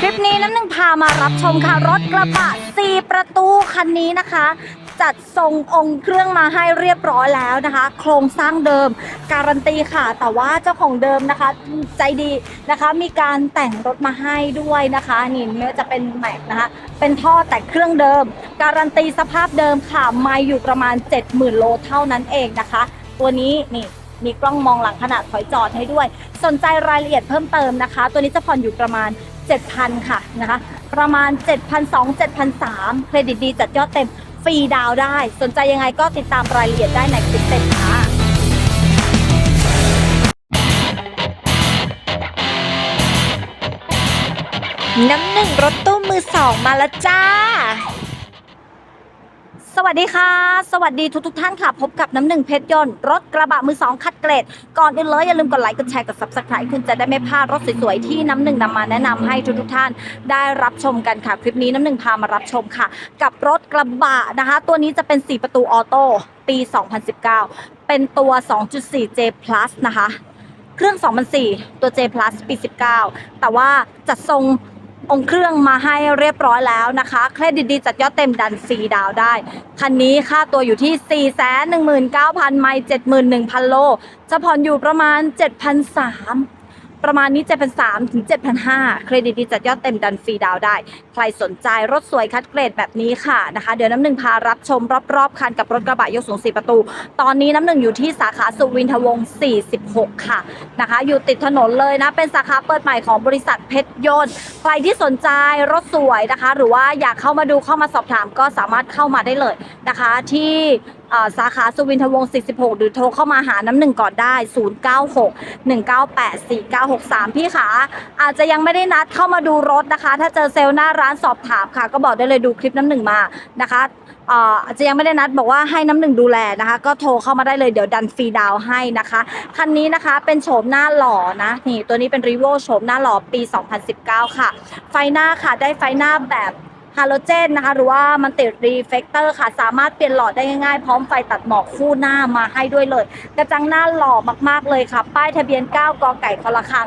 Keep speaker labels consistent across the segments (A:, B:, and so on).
A: คลิปนี้น้ำหนึ่งพามารับชมค่ะ รถกระบะ4ประตูคันนี้นะคะ จัดทรงองค์เครื่องมาให้เรียบร้อยแล้วนะคะ โครงสร้างเดิม การันตีค่ะ แต่ว่าเจ้าของเดิมนะคะ ใจดีนะคะ มีการแต่งรถมาให้ด้วยนะคะนี่ไม่ว่าจะเป็นแม็กนะคะ เป็นท่อแต่เครื่องเดิม การันตีสภาพเดิมค่ะไม่อยู่ประมาณ 70,000 โลเท่านั้นเองนะคะ ตัวนี้นี่มีกล้องมองหลังขนาดถอยจอดให้ด้วย สนใจรายละเอียดเพิ่มเติมนะคะ ตัวนี้จะผ่อนอยู่ประมาณ 7,000 ค่ะนะคะ ประมาณ 7,200 7,300 เครดิตดีจัดยอดเต็มฟรีดาวได้ สนใจยังไงก็ติดตามรายละเอียดได้ในคลิปเต็มค่ะ
B: น้ำหนึ่งรถตู้มือสองมาแล้วจ้า
A: สวัสดีค่ะ สวัสดีทุกทุกท่านค่ะ พบกับน้ำหนึ่งเพชรยนต์รถกระบะมือสองคัดเกรด ก่อนอื่นเลยอย่าลืมกดไลค์กดแชร์กด subscribe คุณจะได้ไม่พลาดรถสวยๆ ที่น้ำหนึ่งนำมาแนะนำให้ทุกทุกท่านได้รับชมกันค่ะ คลิปนี้น้ำหนึ่งพามารับชมค่ะ กับรถกระบะนะคะ ตัวนี้จะเป็น 4 ประตูออโต้ปี 2019 เป็นตัว 2.4J Plus นะคะ เครื่อง 2004 ตัว J Plus ปี 19 แต่ว่าจัดทรง องค์เครื่องมาให้เรียบร้อยแล้วนะคะ เครดิตดีจัดยอดเต็มดันซีดาวได้ คันนี้ค่าตัวอยู่ที่ 419,000 ไมล์71,000 โล จะผ่อนอยู่ประมาณ 7,300 ประมาณนี้ 7,300ถึง7,500 เครดิตดีจัดยอดเต็มดันฟรีดาวได้ ใครสนใจรถสวยคัดเกรดแบบนี้ค่ะนะคะ เดี๋ยวน้ำหนึ่งพารับชมรอบๆ คันกับรถกระบะยกสูง 4 ประตู ตอนนี้น้ำหนึ่งอยู่ที่สาขาสุวินทวงศ์ 46 ค่ะนะคะ อยู่ติดถนนเลยนะ เป็นสาขาเปิดใหม่ของบริษัทเพชรยนต์ ใครที่สนใจรถสวยนะคะ หรือว่าอยากเข้ามาดูเข้ามาสอบถามก็สามารถเข้ามาได้เลยนะคะที่สาขาสุวินทวงศ์46 หรือโทรเข้ามาหาน้ำหนึ่งก่อนได้ 096 198 4963 พี่ขาอาจจะยังไม่ได้นัดเข้ามาดูรถนะคะ ถ้าเจอเซลล์หน้าร้านสอบถามค่ะ ก็บอกได้เลยดูคลิปน้ำหนึ่งมานะคะอาจจะยังไม่ได้นัดบอกว่าให้น้ำหนึ่งดูแลนะคะ ก็โทรเข้ามาได้เลยเดี๋ยวดันฟรีดาวให้นะคะคันนี้นะคะเป็นโฉมหน้าหล่อนะนี่ตัวนี้เป็นรีโวโฉมหน้าหล่อปี 2019 ค่ะ ไฟหน้าค่ะได้ไฟหน้าแบบ ฮาโลเจนนะคะ หรือว่ามันติดรีเฟกเตอร์ค่ะ สามารถเปลี่ยนหลอดได้ง่ายๆ พร้อมไฟตัดหมอกคู่หน้ามาให้ด้วยเลย กระจังหน้าหล่อมากๆเลยค่ะ ป้ายทะเบียน 9 กไก่คละคัง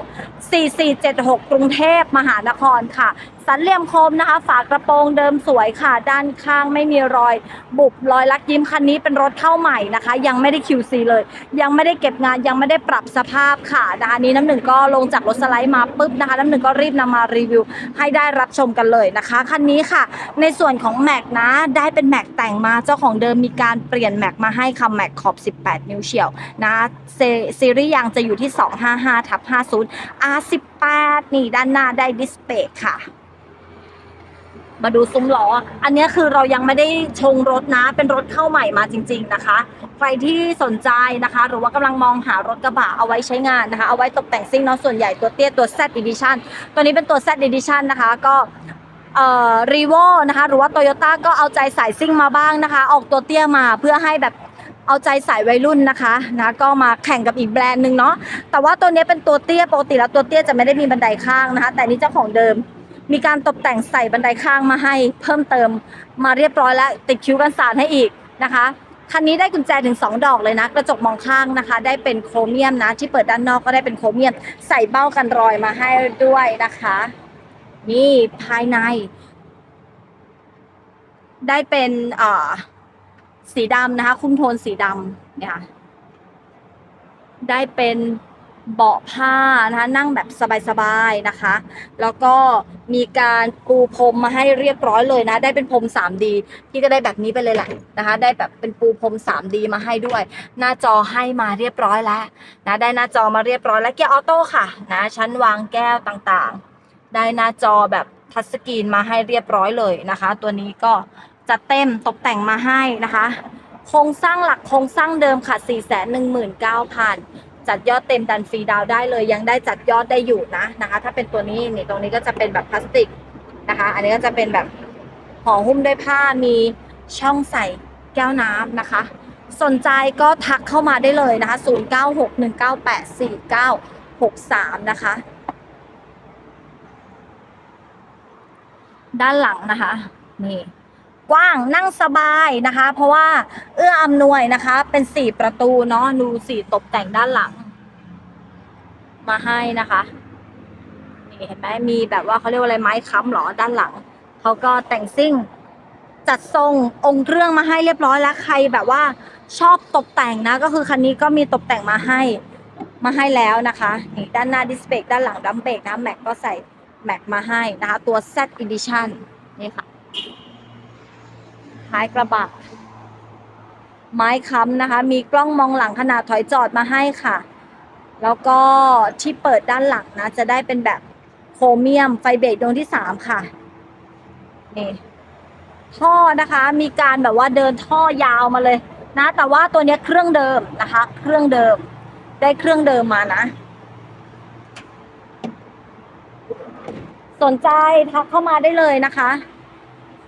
A: 4476 กรุงเทพมหานครค่ะ สันเหลี่ยมคมนะคะ ฝากระโปรงเดิมสวยค่ะ ด้านข้างไม่มีรอย บุบรอยลักยิ้มคันนี้เป็นรถเข้าใหม่นะคะ ยังไม่ได้ QC เลย ยังไม่ได้เก็บงานยังไม่ได้ปรับสภาพค่ะนะคะนนี้น้ำหนึ่งก็ลงจากรถสไลด์มาปุ๊บนะคะ น้ำหนึ่งก็รีบนำมารีวิว ให้ได้รับชมกันเลยนะคะคันนี้ค่ะ ในส่วนของแม็กนะได้เป็นแม็กแต่งมาเจ้าของเดิมมีการเปลี่ยนแม็กมาให้ค่ะแม็กขอบ 18 นิ้วเฉียวนะเซซีรีส์ยางจะอยู่ที่ 255ทับ50 R18 นี่ด้านหน้าได้ดิสเพย์ค่ะ มาดูซุ้มล้อ อันนี้คือเรายังไม่ได้ชงรถนะ เป็นรถเข้าใหม่มาจริง ๆนะคะ ใครที่สนใจนะคะ หรือว่ากำลังมองหารถกระบะเอาไว้ใช้งานนะคะ เอาไว้ตกแต่งซิ่งเนาะส่วนใหญ่ตัวเตี้ยตัว Z Edition ตัวนี้เป็นตัว Z Edition นะคะ ก็เอ่อรีโวนะคะ หรือว่า Toyota ก็เอาใจสายซิ่งมาบ้างนะคะ ออกตัวเตี้ยมาเพื่อให้แบบเอาใจสายวัยรุ่นนะคะนะก็มาแข่งกับอีกแบรนด์หนึ่งเนาะแต่ว่าตัวนี้เป็นตัวเตี้ยปกติแล้วตัวเตี้ยจะไม่ได้มีบันไดข้างนะคะ แต่นนี้เจ้าของเดิม มีการตกแต่งใส่บันไดข้างมาให้เพิ่มเติมมาเรียบร้อยแล้ว ติดคิ้วกันสาดให้อีกนะคะคันนี้ได้กุญแจถึง 2 ดอกเลยนะ กระจกมองข้างนะคะ ได้เป็นโครเมียมนะ ที่เปิดด้านนอกก็ได้เป็นโครเมียม ใส่เบ้ากันรอยมาให้ด้วยนะคะ นี่ภายใน ได้เป็นอ่อสีดำนะคะ คุ้มโทนสีดำเนี่ยได้เป็น เบาะผ้านะคะนั่งแบบสบายๆนะคะ แล้วก็มีการปูพรมมาให้เรียบร้อยเลยนะ ได้เป็นพรม 3D พี่ก็ได้แบบนี้ไปเลยแหละนะคะ ได้แบบเป็นปูพรม 3D มาให้ด้วย หน้าจอให้มาเรียบร้อยแล้วนะได้หน้าจอมาเรียบร้อยแล้วเกียร์ออโต้ค่ะนะชั้นวางแก้วต่างๆ ได้หน้าจอแบบทัชสกรีนมาให้เรียบร้อยเลยนะคะ ตัวนี้ก็จะเต็มตกแต่งมาให้นะคะ โครงสร้างหลักโครงสร้างเดิมค่ะ 419,000 จัดยอดเต็มดันฟรีดาวได้เลยยังได้จัดยอดได้อยู่นะนะคะ ถ้าเป็นตัวนี้นี่ตรงนี้ก็จะเป็นแบบพลาสติกนะคะ อันนี้ก็จะเป็นแบบห่อหุ้มด้วยผ้ามีช่องใส่แก้วน้ำนะคะ สนใจก็ทักเข้ามาได้เลยนะคะ 0961984963 นะคะ ด้านหลังนะคะ นี่ กว้างนั่งสบายนะคะ เพราะว่าเอื้ออำนวยนะคะ เป็นสี่ประตูเนาะดูสี่ตกแต่งด้านหลัง มาให้นะคะนี่เห็นไหมมีแบบว่าเขาเรียกว่าอะไรไม้ค้ำเหรอด้านหลังเขาก็แต่งซิ่งจัดทรงองค์เครื่องมาให้เรียบร้อยแล้วใครแบบว่าชอบตกแต่งนะ ก็คือคันนี้ก็มีตกแต่งมาให้มาให้แล้วนะคะนี่ด้านหน้าดิสเบรกด้านหลังดัมเบรกนะแม็กก็ใส่แม็กมาให้นะคะ ตัว Z Edition นี่ค่ะ ท้ายกระบะ ไม้ค้ำนะคะ มีกล้องมองหลังขนาดถอยจอดมาให้ค่ะ แล้วก็ที่เปิดด้านหลังนะ จะได้เป็นแบบโครเมียมไฟเบรกดวงที่สามค่ะนี่ท่อนะคะมีการแบบว่าเดินท่อยาวมาเลยนะ แต่ว่าตัวนี้เครื่องเดิมนะคะ เครื่องเดิม ได้เครื่องเดิมมานะ สนใจทักเข้ามาได้เลยนะคะ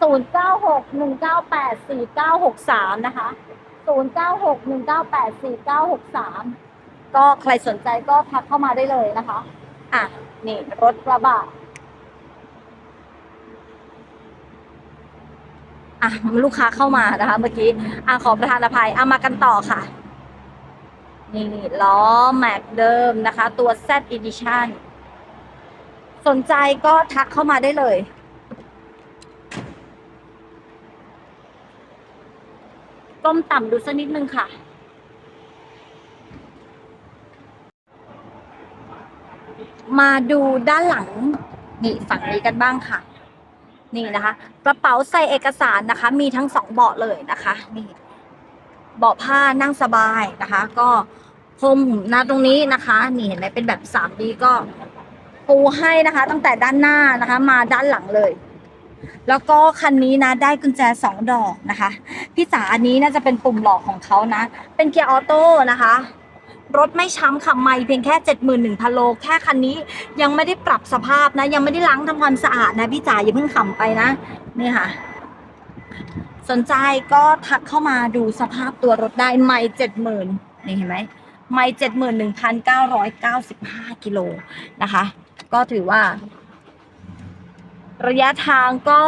A: 0961984963 นะคะ 0961984963 ก็ใครสนใจก็ทักเข้ามาได้เลยนะคะ อะ นี่รถกระบะอะลูกค้าเข้ามานะคะ เมื่อกี้อะขอประธานอภัยอะมากันต่อค่ะ นี่ล้อแม็กเดิมนะคะ ตัว Z Edition สนใจก็ทักเข้ามาได้เลย ก้มต่ำดูสักนิดนึงค่ะ มาดูด้านหลังนี่ฝั่งนี้กันบ้างค่ะ นี่นะคะ กระเป๋าใส่เอกสารนะคะ มีทั้งสองเบาะเลยนะคะ นี่เบาะผ้านั่งสบายนะคะ ก็พรมนะตรงนี้นะคะ นี่เห็นไหมเป็นแบบ 3D ก็ปูให้นะคะ ตั้งแต่ด้านหน้านะคะ มาด้านหลังเลย แล้วก็คันนี้นะได้กุญแจสองดอกนะคะ พี่จ๋าอันนี้น่าจะเป็นปุ่มหลอกของเขานะ เป็นเกียร์ออโต้นะคะ รถไม่ช้ำขับไม่เพียงแค่ 71,000โลแค่คันนี้ยังไม่ได้ปรับสภาพนะ ยังไม่ได้ล้างทำความสะอาดนะพี่จ๋าอย่าเพิ่งขำไปนะนี่ค่ะ สนใจก็ทักเข้ามาดูสภาพตัวรถได้ไม่70,000นี่เห็นไหมไม่71,995กิโลนะคะ ก็ถือว่า ระยะทางก็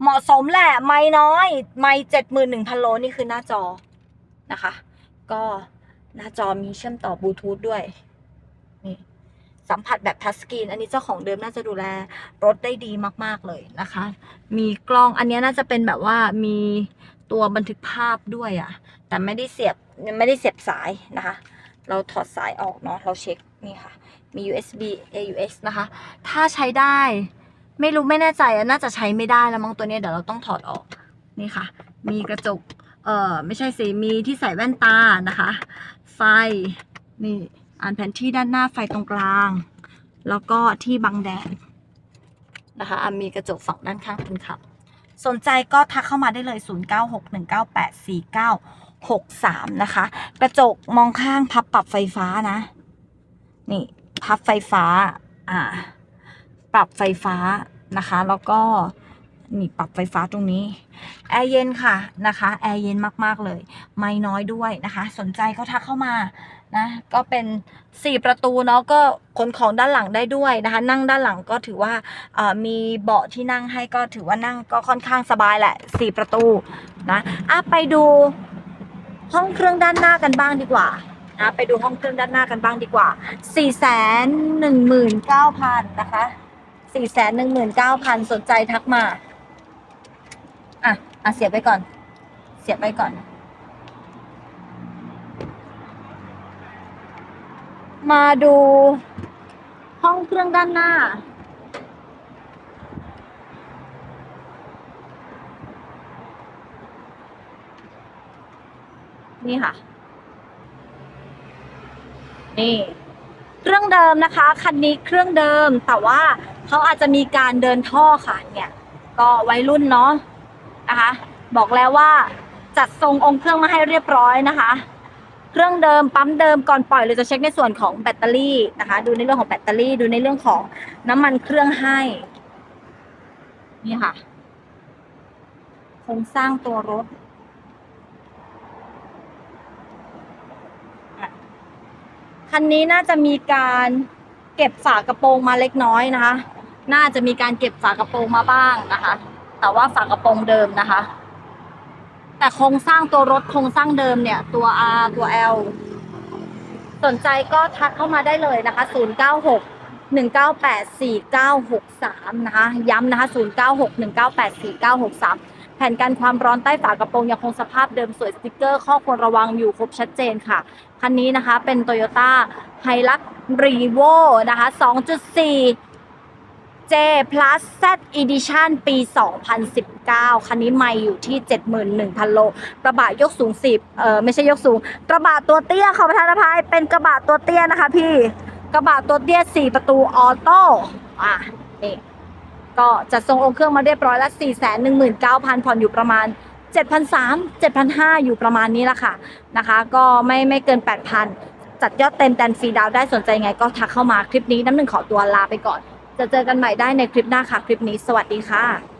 A: เหมาะสมแหละ ไม่น้อย ไม่เจ็ดหมื่นหนึ่งพันโลนี่คือหน้าจอนะคะ ก็หน้าจอมีเชื่อมต่อบลูทูธด้วย นี่สัมผัสแบบทัชสกรีน อันนี้เจ้าของเดิมน่าจะดูแลรถได้ดีมาก ๆ เลยนะคะ มีกล้องอันนี้น่าจะเป็นแบบว่ามีตัวบันทึกภาพด้วยอะ่ะแต่ไม่ได้เสียบไม่ได้เสียบสายนะคะ เราถอดสายออกเนาะเราเช็คนี่ค่ะ มี USB AUX นะคะ ถ้าใช้ได้ ไม่รู้ไม่แน่ใจอะน่าจะใช้ไม่ได้แล้วมั้งตัวนี้เดี๋ยวเราต้องถอดออก นี่ค่ะ มีกระจก เอ่อ ไม่ใช่สิ มีที่ใส่แว่นตานะคะ ไฟ นี่ อ่านแผนที่ด้านหน้าไฟตรงกลาง แล้วก็ที่บังแดดนะคะอะมีกระจกฝั่งด้านข้างคนขับ สนใจก็ทักเข้ามาได้เลย 0961984963 นะคะ กระจกมองข้างพับปรับไฟฟ้านะ นี่ พับไฟฟ้า อ่า ปรับไฟฟ้านะคะ แล้วก็นี่ปรับไฟฟ้าตรงนี้ แอร์เย็นค่ะนะคะ แอร์เย็นมาก ๆ เลย ไม่น้อยด้วยนะคะ สนใจก็ทักเข้ามานะ ก็เป็น 4 ประตูเนาะ ก็ขนของด้านหลังได้ด้วยนะคะ นั่งด้านหลังก็ถือว่ามีเบาะที่นั่งให้ก็ถือว่านั่งก็ค่อนข้างสบายแหละ 4 ประตูนะอะไปดูห้องเครื่องด้านหน้ากันบ้างดีกว่า นะไปดูห้องเครื่องด้านหน้ากันบ้างดีกว่า 4 1 9 0 0 0 นะคะสี่แสนหนึ่งหมื่นเก้าพันสนใจทักมา อะ อะ เสียบไปก่อน เสียบไปก่อน มาดูห้องเครื่องด้านหน้านี่ค่ะ นี่เครื่องเดิมนะคะ คันนี้เครื่องเดิมแต่ว่าเขาอาจจะมีการเดินท่อค่ะเนี่ยก็วัยรุ่นเนาะนะคะ บอกแล้วว่าจัดทรงองค์เครื่องมาให้เรียบร้อยนะคะ เครื่องเดิมปั๊มเดิมก่อนปล่อยเราจะเช็คในส่วนของแบตเตอรี่นะคะ ดูในเรื่องของแบตเตอรี่ดูในเรื่องของน้ำมันเครื่องให้นี่ค่ะโครงสร้างตัวรถ คันนี้น่าจะมีการเก็บฝากระโปรงมาเล็กน้อยนะคะ น่าจะมีการเก็บฝากระโปรงมาบ้างนะคะ แต่ว่าฝากระโปรงเดิมนะคะ แต่โครงสร้างตัวรถโครงสร้างเดิมเนี่ย ตัว R ตัว L สนใจก็ทักเข้ามาได้เลยนะคะ 0 9 6 0984963963 นะคะ ย้ำนะคะ 0961984963 แผ่นกันความร้อนใต้ฝากระโปรงยังคงสภาพเดิมสวยสติกเกอร์ ข้อควรระวังอยู่ครบชัดเจนค่ะ คันนี้นะคะเป็น Toyota Hilux Revo นะคะ 2.4 J Plus Z Edition ปี 2019 คันนี้ไม่อยู่ที่ 71,000 โล กระบะยกสูง 10 เออไม่ใช่ยกสูง กระบะตัวเตี้ยขอประทานอภัยเป็นกระบะตัวเตี้ยนะคะพี่ กระบะตัวเตี้ย 4 ประตูออโต้ อะนี่ ก็จัดทรงองค์เครื่องมาเรียบร้อยแล้ว419,000ผ่อนอยู่ประมาณ 7,300 7,500 อยู่ประมาณนี้ละค่ะนะคะ ก็ไม่ไม่เกิน 8,000 จัดยอดเต็มแตนฟรีดาวได้สนใจไงก็ทักเข้ามาคลิปนี้น้ำหนึ่งขอตัวลาไปก่อน จะเจอกันใหม่ได้ในคลิปหน้าค่ะ คลิปนี้สวัสดีค่ะ